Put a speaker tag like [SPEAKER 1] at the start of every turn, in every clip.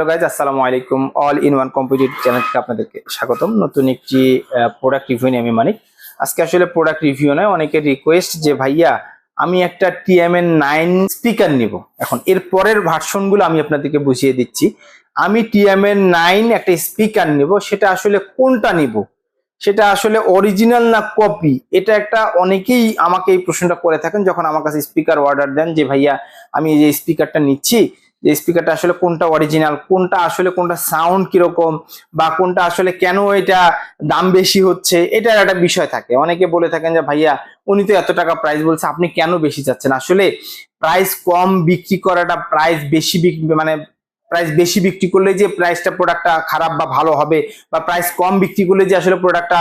[SPEAKER 1] Hello guys, আসসালামু আলাইকুম। All in one computer channel থেকে আপনাদেরকে স্বাগতম। নতুন একটি প্রোডাক্ট রিভিউ নিয়ে আমি মানিক। আজকে আসলে প্রোডাক্ট রিভিউ নয়, অনেকের রিকোয়েস্ট যে, ভাইয়া, আমি একটা টিএমএন নাইন স্পিকার নিব। এখন এর পরের ভার্সনগুলো আমি আপনাদেরকে বুঝিয়ে দিচ্ছি। আমি টিএমএন নাইন একটা স্পিকার নিব, সেটা আসলে কোনটা নিব? সেটা আসলে অরিজিনাল না কপি এটা একটা অনেকেই আমাকে এই প্রশ্নটা করে থাকেন, যখন আমার কাছে স্পিকার অর্ডার দেন যে, ভাইয়া, আমি এই যে স্পিকারটা নিচ্ছি যে স্পিকারটা আসলে কোনটা অরিজিনাল কোনটা আসলে কোনটা সাউন্ড কীরকম, বা কোনটা আসলে কেন এটা দাম বেশি হচ্ছে, এটার একটা বিষয় থাকে। অনেকে বলে থাকেন যে, ভাইয়া, উনি তো এত টাকা প্রাইস বলছে, আপনি কেন বেশি চাচ্ছেন? আসলে প্রাইস কম বিক্রি করাটা প্রাইস বেশি মানে প্রাইস বেশি বিক্রি করলে যে প্রাইসটা প্রোডাক্টটা খারাপ বা ভালো হবে বা প্রাইস কম বিক্রি করলে যে আসলে প্রোডাক্টটা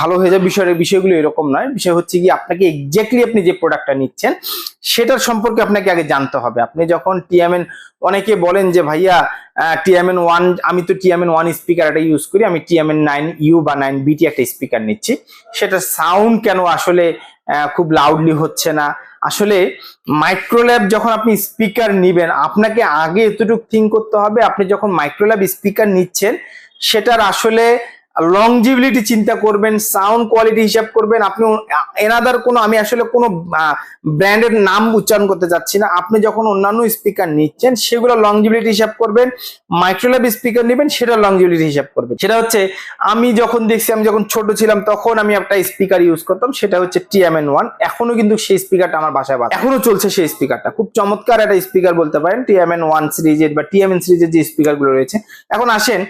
[SPEAKER 1] ভালো হয়ে যাবে বিষয়ের বিষয়গুলো এরকম নয়। বিষয় হচ্ছে কি আপনাকে এক্স্যাক্টলি আপনি যে প্রোডাক্টটা নিচ্ছেন, সেটার সম্পর্কে আপনাকে আগে জানতে হবে। আপনি যখন টিএমএন অনেকে বলেন যে, ভাইয়া টিএমএন ওয়ান আমি তো টিএমএন ওয়ান স্পিকার একটা ইউজ করি, আমি টিএমএন নাইন ইউ বা নাইন বিটি একটা স্পিকার নিচ্ছি। সেটা সাউন্ড কেন আসলে খুব লাউডলি হচ্ছে না? আসলে মাইক্রোল্যাব যখন আপনি স্পিকার নেবেন, আপনাকে আগে এতটুকু থিঙ্ক করতে হবে, আপনি যখন মাইক্রোল্যাব স্পিকার নিচ্ছেন, সেটার আসলে লংজিবিলিটি চিন্তা করবেন সাউন্ড কোয়ালিটি হিসাব করবেন, আপনি এনাদার কোনো, আমি আসলে কোনো ব্র্যান্ডের নাম উচ্চারণ করতে চাচ্ছি না। আপনি যখন অন্যান্য স্পিকার নিচ্ছেন, সেগুলো লংজিবিলিটি হিসাব করবেন মাইক্রোল্যাব স্পিকার নেবেন, সেটা লংজিবিলিটি হিসাব করবেন। সেটা হচ্ছে, আমি যখন দেখছি, আমি যখন ছোট ছিলাম, তখন আমি একটা স্পিকার ইউজ করতাম, সেটা হচ্ছে টিএমএন ওয়ান এখনও কিন্তু সেই স্পিকারটা আমার বাসায় বাজে। এখনও চলছে সেই স্পিকারটা খুব চমৎকার একটা স্পিকার বলতে পারেন টিএমএন ওয়ান সিরিজের বা টিএমএন সিরিজের যে স্পিকারগুলো রয়েছে। এখন আসেন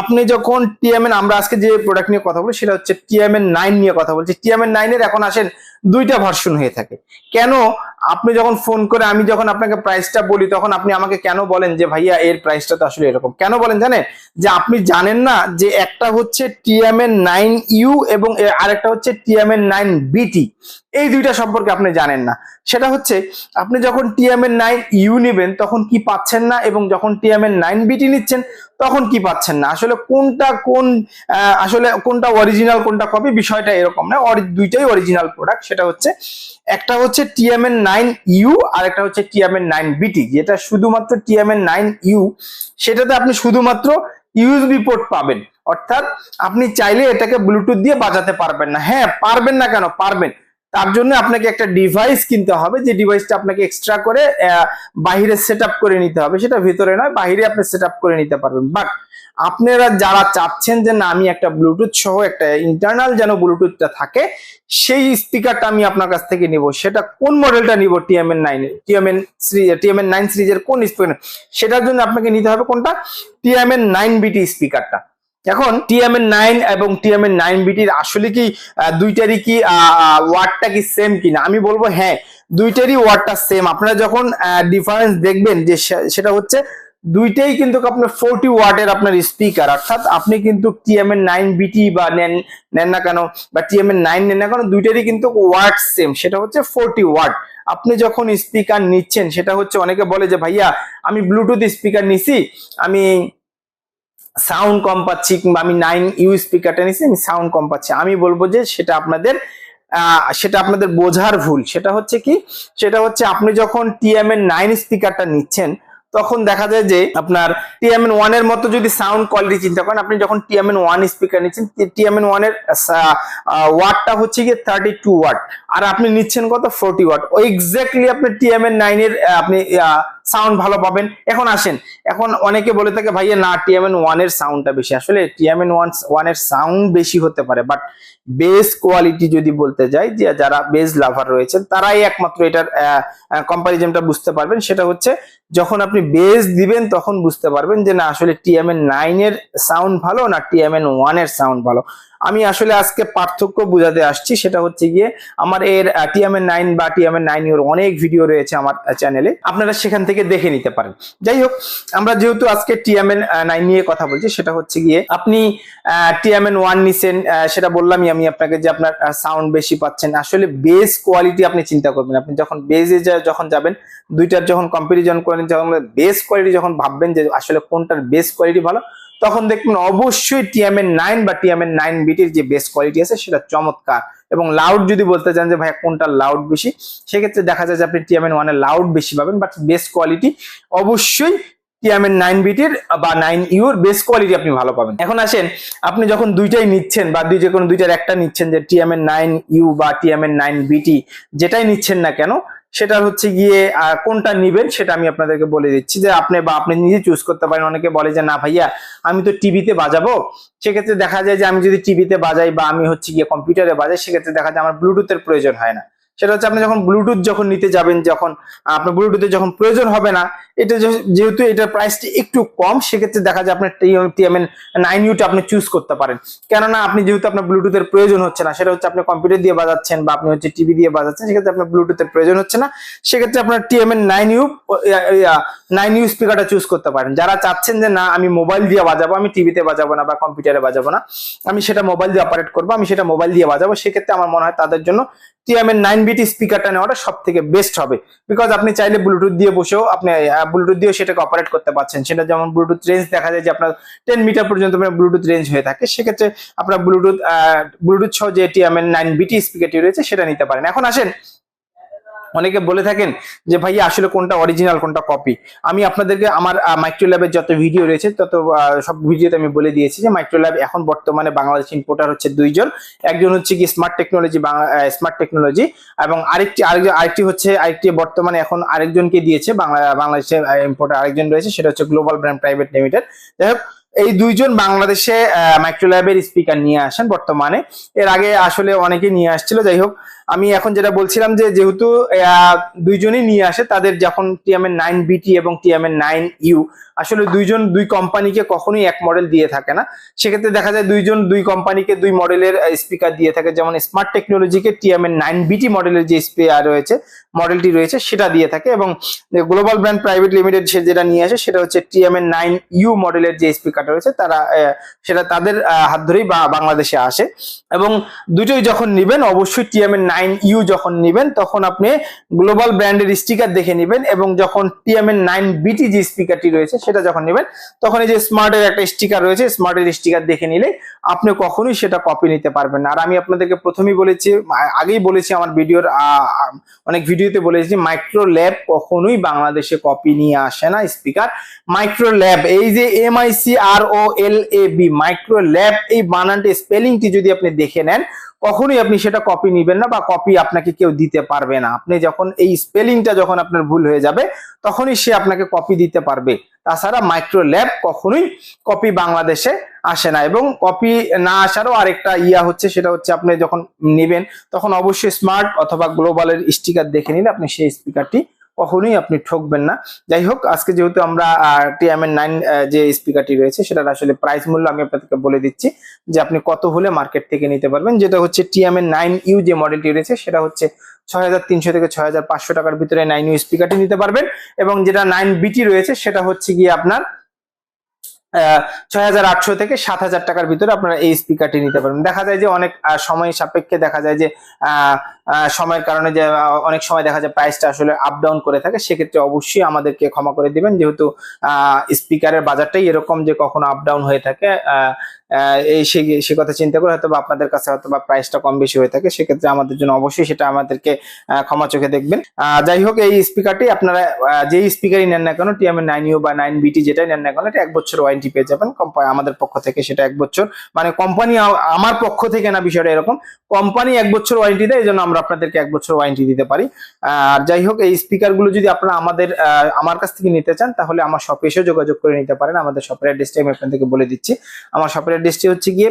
[SPEAKER 1] আপনি যখন টিএমএন আমরা আজকে যে প্রোডাক্ট নিয়ে কথা বলি সেটা হচ্ছে টিএমএন নাইন নিয়ে কথা বলছি। টিএমএন নাইনের এখন আসেন দুইটা ভার্সন হয়ে থাকে। কেন? আপনি যখন ফোন করে, আমি যখন আপনাকে প্রাইসটা বলি, তখন আপনি আমাকে কেন বলেন যে, ভাইয়া, এর প্রাইসটা তো আসলে এরকম কেন বলেন জানেন? যে, আপনি জানেন না যে, একটা হচ্ছে টিএমএন নাইন ইউ এবং আরেকটা হচ্ছে টিএমএন নাইন বিটি এই দুইটা সম্পর্কে আপনি জানেন না। সেটা হচ্ছে, আপনি যখন টিএমএন নাইন ইউ নেবেন, তখন কি পাচ্ছেন না? এবং যখন টিএমএন নাইন বিটি নিচ্ছেন, তখন কি পাচ্ছেন না? আসলে কোনটা কোন আসলে কোনটা অরিজিনাল কোনটা কপি বিষয়টা এরকম না। দুইটাই অরিজিনাল প্রোডাক্ট সেটা হচ্ছে, একটা হচ্ছে টিএমএন নাইন ইউ আর একটা হচ্ছে টিএমএন নাইন বিটি যেটা শুধুমাত্র টিএমএন নাইন ইউ সেটাতে আপনি শুধুমাত্র ইউএসবি পোর্ট পাবেন। অর্থাৎ, আপনি চাইলে এটাকে ব্লুটুথ দিয়ে বাজাতে পারবেন না। হ্যাঁ পারবেন না কেন? পারবেন। তার জন্য আপনাকে একটা ডিভাইস কিনতে হবে, যে ডিভাইসটা আপনাকে এক্সট্রা করে বাহিরে সেট করে নিতে হবে। সেটা ভিতরে নয়, বাহিরে আপনি সেট করে নিতে পারবেন। বাট আপনারা যারা চাচ্ছেন যে না, আমি একটা ব্লুটুথ সহ একটা ইন্টারনাল যেন ব্লুটুথটা থাকে, সেই স্পিকারটা আমি আপনার কাছ থেকে নিব। সেটা কোন মডেলটা নিব? টিএমএন নাইন টিএমএন টিএমএন নাইন সিরিজের কোন স্পিকার সেটার জন্য আপনাকে নিতে হবে কোনটা? টিএমএন নাইন বিটি স্পিকারটা এখন টিএমএন নাইন এবং টিএমএন নাইন বিটির আসলে কি দুইটারই কি ওয়ার্ডটা কি সেম কিনা? আমি বলব হ্যাঁ দুইটারই ওয়ার্ডটা সেম আপনারা যখন ডিফারেন্স দেখবেন যে সেটা হচ্ছে দুইটাই কিন্তু আপনার ফোরটি ওয়াটের আপনার স্পিকার অর্থাৎ আপনি কিন্তু টিএমএন নাইন বিটি বা নেন নেন না কেন, বা টিএমএন নাইন নেন না কেন, দুইটারই কিন্তু ওয়াট সেম সেটা হচ্ছে ফোরটি ওয়াট আপনি যখন স্পিকার নিচ্ছেন, সেটা হচ্ছে অনেকে বলে যে, ভাইয়া, আমি ব্লুটুথ স্পিকার নিছি, আমি সাউন্ড কম পাচ্ছি কিংবা আমি নাইন ইউ স্পিকারটা নিচ্ছি আমি সাউন্ড কম পাচ্ছি। আমি বলব যে সেটা আপনাদের সেটা আপনাদের বোঝার ভুল। সেটা হচ্ছে কি, সেটা হচ্ছে আপনি যখন টিএমএন নাইন স্পিকারটা নিচ্ছেন, তখন দেখা যায় যে আপনার টিএমএন ওয়ানের মতো যদি সাউন্ড কোয়ালিটি চিন্তা করেন, আপনি যখন টিএমএন ওয়ান স্পিকার নিচ্ছেন টিএমএন ওয়ানের ওয়াটটা হচ্ছে গিয়ে থার্টি টু ওয়াট আর আপনি নিচ্ছেন কত? ফোরটি ওয়াট ওই এক্স্যাক্টলি আপনি টিএমএন নাইন এর আপনি সাউন্ড ভালো পাবেন। এখন আসেন। এখন অনেকে বলে থাকে, ভাইয়া, না টিএমএন ওয়ানের সাউন্ডটা বেশি। আসলে টিএমএন ওয়ানের সাউন্ড বেশি হতে পারে বাট বেস কোয়ালিটি যদি বলতে যাই, যে যারা বেস লাভার রয়েছেন, তারাই একমাত্র এটার কম্পারিজনটা বুঝতে পারবেন। সেটা হচ্ছে, যখন আপনি বেস দিবেন, তখন বুঝতে পারবেন যে, না, আসলে টিএমএন নাইন এর সাউন্ড ভালো, না টিএমএন ওয়ানের সাউন্ড ভালো। আমি আসলে আজকে পার্থক্য বোঝাতে আসছি, সেটা হচ্ছে গিয়ে আমার এর টিএমএন নাইন বা টিএমএন নাইন এর অনেক ভিডিও রয়েছে আমার চ্যানেলে আপনারা সেখান থেকে দেখে নিতে পারেন। যাই হোক, আমরা যেহেতু আজকে টিএমএন নাইন নিয়ে কথা বলছি, সেটা হচ্ছে গিয়ে আপনি টিএমএন ওয়ান নিছেন সেটা বললামই আমি আপনাকে যে আপনার সাউন্ড বেশি পাচ্ছেন। আসলে বেস কোয়ালিটি আপনি চিন্তা করবেন আপনি যখন বেজে যখন যাবেন, দুইটার যখন কম্পারিজন করেন, যখন বেস কোয়ালিটি যখন ভাববেন যে আসলে কোনটার বেস কোয়ালিটি ভালো তখন দেখবেন অবশ্যই টিএমএন নাইন বা টিএমএন নাইন বিটির যে বেস কোয়ালিটি আছে সেটা চমৎকার। এবং লাউড যদি বলতে চান যে ভাইয়া কোনটা লাউড বেশি, সেক্ষেত্রে দেখা যায় যে আপনি টিএমএন ওয়ানের লাউড বেশি পাবেন বাট বেস কোয়ালিটি অবশ্যই টিএমএন নাইন বিটির বা নাইন ইউর বেস কোয়ালিটি আপনি ভালো পাবেন। এখন আসেন, আপনি যখন দুইটাই নিচ্ছেন বা দুই যে কোনো দুইটার একটা নিচ্ছেন যে টিএমএন নাইন ইউ বা টিএমএন নাইন বিটি যেটাই নিচ্ছেন না কেন সেটা হচ্ছে গিয়ে কোনটা নিবেন সেটা আমি আপনাদেরকে বলে দিচ্ছি যে আপনি বা আপনি নিজে চুজ করতে পারেন। অনেকে বলে যে, না ভাইয়া, আমি তো টিভিতে বাজাবো। সেক্ষেত্রে দেখা যায় যে, আমি যদি টিভিতে বাজাই বা আমি হচ্ছে গিয়ে কম্পিউটারে বাজাই, সেক্ষেত্রে দেখা যায় আমার ব্লুটুথের প্রয়োজন হয় না। সেটা হচ্ছে আপনি যখন ব্লুটুথ যখন নিতে যাবেন যখন, আপনার ব্লুটুথে যখন প্রয়োজন হবে না, এটা যেহেতু এটার প্রাইসটি একটু কম, সেক্ষেত্রে দেখা যায় আপনার টিএমএন নাইন ইউটা আপনি চুজ করতে পারেন। কেননা আপনি যেহেতু আপনার ব্লুটুথের প্রয়োজন হচ্ছে না, সেটা হচ্ছে আপনি কম্পিউটার দিয়ে বাজাচ্ছেন বা আপনি হচ্ছে টিভি দিয়ে বাজাচ্ছেন, সেক্ষেত্রে আপনার ব্লুটুথের প্রয়োজন হচ্ছে না। সেক্ষেত্রে আপনার TMN nine U nine U স্পিকারটা choose করতে পারেন। যারা চাচ্ছেন যে, না, আমি মোবাইল দিয়ে বাজাবো, আমি টিভিতে বাজাবো না বা কম্পিউটারে বাজাবো না, আমি সেটা মোবাইল দিয়ে অপারেট করব, আমি সেটা মোবাইল দিয়ে বাজাবো, সেক্ষেত্রে আমার মনে হয় তাদের জন্য টিএমএন নাইন বিটি স্পিকারটা নেওয়াটা সব থেকে বেস্ট হবে। বিকজ আপনি চাইলে ব্লুটুথ দিয়ে বসেও আপনি ব্লুটুথ দিয়েও সেটাকে অপারেট করতে পারছেন। সেটা যেমন ব্লুটুথ রেঞ্জ দেখা যায় যে, আপনার টেন মিটার পর্যন্ত ব্লুটুথ রেঞ্জ হয়ে থাকে, সেক্ষেত্রে আপনার ব্লুটুথ ব্লুটুথ সহ যে টিএমএন নাইন বিটি স্পিকারটি রয়েছে, সেটা নিতে পারেন। এখন আসেন অনেকে বলে থাকেন যে ভাই আসলে কোনটা অরিজিনাল কোনটা কপি আমি আপনাদেরকে আমার মাইক্রো ল্যাবের যত ভিডিও রয়েছে, তত সব ভিডিওতে আমি বলে দিয়েছি যে মাইক্রো ল্যাব এখন বর্তমানে বাংলাদেশ ইম্পোর্টার হচ্ছে দুইজন। একজন হচ্ছে কি স্মার্ট টেকনোলজি স্মার্ট টেকনোলজি এবং আরেকটি আরেকটি হচ্ছে, আরেকটি বর্তমানে এখন আরেকজনকে দিয়েছে, বাংলা, বাংলাদেশে ইম্পোর্টার আরেকজন রয়েছে, সেটা হচ্ছে গ্লোবাল ব্র্যান্ড প্রাইভেট লিমিটেড যাই হোক এই দুইজন বাংলাদেশে মাইক্রো ল্যাবের স্পিকার নিয়ে আসেন বর্তমানে। এর আগে আসলে অনেকে নিয়ে আসছিল। যাই হোক, আমি এখন যেটা বলছিলাম যে যেহেতু দুইজনই নিয়ে আসে, তাদের যখন টিএমএন নাইন বিটি এবং টিএমএন নাইন ইউ আসলে দুইজন দুই কোম্পানিকে কখনোই এক মডেল দিয়ে থাকে না। সেক্ষেত্রে দেখা যায় দুইজন দুই কোম্পানিকে দুই মডেলের স্পিকার দিয়ে থাকে। যেমন স্মার্ট টেকনোলজিকে টিএমএন নাইন বিটি মডেলের যে স্পিকার রয়েছে মডেলটি রয়েছে, সেটা দিয়ে থাকে। এবং গ্লোবাল ব্র্যান্ড প্রাইভেট লিমিটেড সে যেটা নিয়ে আসে, সেটা হচ্ছে টিএমএন নাইন ইউ মডেলের যে স্পিকারটা রয়েছে, তারা সেটা তাদের হাত ধরেই বাংলাদেশে আসে। এবং দুটোই যখন নিবেন, অবশ্যই টিএমএন নাইন ইউ যখন নিবেন, তখন আপনি গ্লোবাল ব্র্যান্ডের স্টিকার দেখে নিবেন এবং যখন টিএমএন নাইন বিটি যে স্পিকারটি রয়েছে, সেটা যখন নেবেন, তখন এই যে স্মার্টের একটা স্টিকার রয়েছে স্মার্টের স্টিকার দেখে নিলে আপনি কখনোই সেটা কপি নিতে পারবেন না। আর আমি আপনাদেরকে প্রথমেই বলেছি আগেই বলেছি আমার ভিডিওর অনেক ভিডিওতে বলেছি মাইক্রো ল্যাব কখনোই বাংলাদেশে কপি নিয়ে আসে না স্পিকার। মাইক্রো ল্যাব এই যে M I C R O L A B micro lab এই বানানটি স্পেলিংটি যদি আপনি দেখে নেন, কখনোই আপনি সেটা কপি নিবেন না বা কপি আপনাকে কেউ দিতে পারবে না। আপনি যখন এই স্পেলিংটা যখন আপনার ভুল হয়ে যাবে, তখনই সে আপনাকে কপি দিতে পারবে। তাছাড়া মাইক্রো ল্যাব কখনোই কপি বাংলাদেশে আসে না এবং কপি না আসারও আরেকটা ইয়া হচ্ছে, সেটা হচ্ছে আপনি যখন নেবেন, তখন অবশ্যই স্মার্ট অথবা গ্লোবালের স্টিকার দেখে নিলে আপনি সেই স্পিকারটি কখনোই আপনি ঠকবেন না। যাই হোক আজকে যেহেতু আমরা টিএমএন নাইন যে স্পিকারটি রয়েছে, সেটার আসলে প্রাইস মূল্য আমি আপনাদেরকে বলে দিচ্ছি যে আপনি কত হলে মার্কেট থেকে নিতে পারবেন। যেটা হচ্ছে টিএমএন নাইন ইউ যে মডেলটি রয়েছে, সেটা হচ্ছে ছয় হাজার তিনশো থেকে ছয় হাজার পাঁচশো টাকার ভিতরে নাইন ইউ স্পিকারটি নিতে পারবেন। এবং যেটা নাইন বিটি রয়েছে, সেটা হচ্ছে গিয়ে আপনার ছয় হাজার আটশো থেকে সাত হাজার টাকার ভিতরে আপনারা এই স্পিকারটি নিতে পারবেন। দেখা যায় যে অনেক সময় সাপেক্ষে দেখা যায় যে সময়ের কারণে যে অনেক সময় দেখা যায় প্রাইসটা আসলে আপ ডাউন করে থাকে, সেক্ষেত্রে অবশ্যই আমাদেরকে ক্ষমা করে দিবেন। যেহেতু স্পিকারের বাজারটাই এরকম যে, কখনো আপ ডাউন হয়ে থাকে এই সে কথা চিন্তা করে হয়তো বা আপনাদের কাছে হয়তো বা প্রাইসটা কম বেশি হয়ে থাকে, সেক্ষেত্রে আমাদের জন্য অবশ্যই সেটা আমাদেরকে ক্ষমা চোখে দেখবেন। যাই হোক, এই স্পিকারটি আপনারা যেই স্পিকারই নেন না কেন টিএমএ নাইন ইউ বা নাইন বিটি যেটাই নেন না কেন, এটা এক বছর ওয়ারেন্টি পেয়ে যাবেন। কোম্পানি আমাদের পক্ষ থেকে সেটা এক বছর। মানে কোম্পানি আমার পক্ষ থেকে না বিষয়টা এরকম। কোম্পানি এক বছর ওয়ারেন্টি দেয়, এই জন্য আমরা আপনাদেরকে এক বছর ওয়ারেন্টি দিতে পারি। আর যাই হোক, এই স্পিকারগুলো যদি আপনারা আমাদের আমার কাছ থেকে নিতে চান, তাহলে আমার শপে এসেও যোগাযোগ করে নিতে পারেন। আমাদের শপের অ্যাড্রেসটি আমি আপনাদেরকে বলে দিচ্ছি। আমার শপের অ্যাড্রেসটি হচ্ছে গিয়ে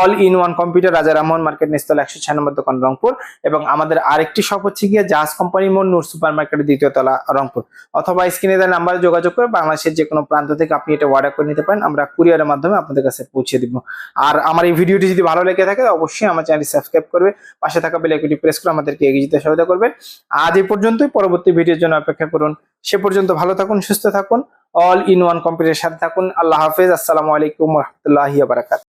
[SPEAKER 1] অল ইন ওয়ান কম্পিউটার রাজা রামমোহন মার্কেট নিস্তল একশো ছয় নম্বর দোকান, রংপুর। এবং আমাদের আরেকটি শপ হচ্ছে গিয়ে জাহাজ কোম্পানি মোড় নূর সুপার মার্কেটের দ্বিতীয় তলা, রংপুর। অথবা স্ক্রিনে দেওয়া নাম্বারে যোগাযোগ করে বাংলাদেশের যে কোনো প্রান্ত থেকে আপনি এটা অর্ডার করে নিতে পারেন। আমরা কুরিয়ারের মাধ্যমে আপনাদের কাছে পৌঁছে দিব। আর আমার এই ভিডিওটি যদি ভালো লেগে থাকে, অবশ্যই আমার চ্যানেলটি সাবস্ক্রাইব করবে। পাশে থাকা বেল আইকনটি প্রেস করে আমাদেরকে এগিয়ে যেতে সহায়তা করবে আজ এই পর্যন্তই। পরবর্তী ভিডিওর জন্য অপেক্ষা করুন। সে পর্যন্ত ভালো থাকুন, সুস্থ থাকুন। অল ইন ওয়ান কম্পিউটারের সাথে থাকুন। আল্লাহ হাফেজ। আসসালামু আলাইকুম রহমতুল্লাহি বারাকাত